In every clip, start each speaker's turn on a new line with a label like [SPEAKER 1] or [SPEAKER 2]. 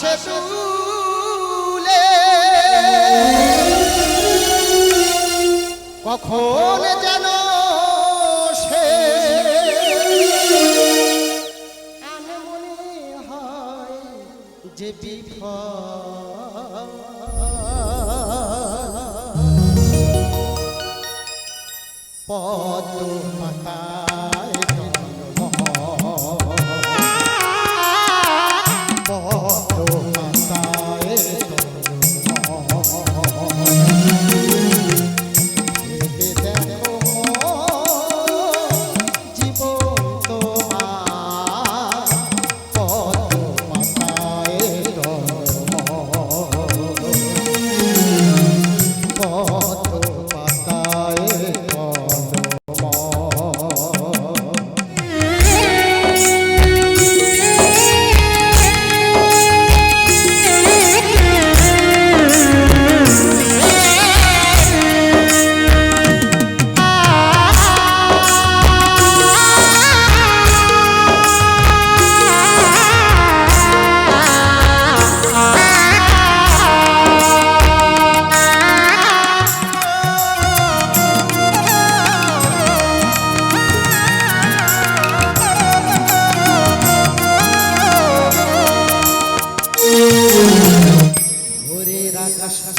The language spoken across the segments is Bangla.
[SPEAKER 1] বাতাসে তুলে। কখন যেন সে মনে হয় যে পদ্ম পাতায়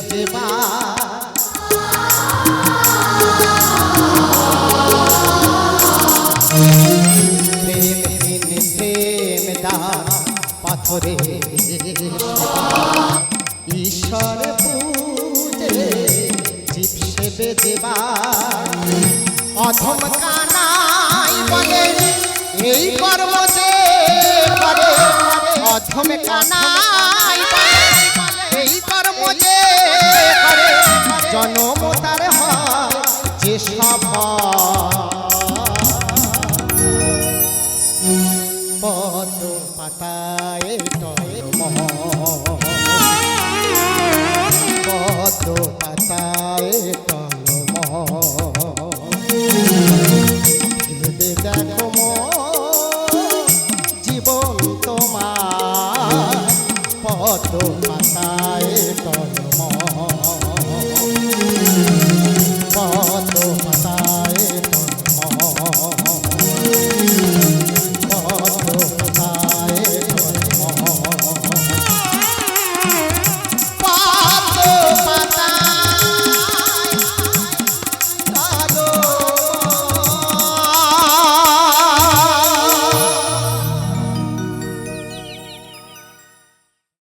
[SPEAKER 1] প্রেম দা পাথরে ঈশ্বর পূজে জীব সেবে দেবা অধম কানাই বলে এই কর্ম যে করে অধম কানাই বলে এই জন্ম যে করে, জন্ম তার হয় যে পদ পাতায় তরম পদ পাতায় জীবন তোমার পদ পাতায় thought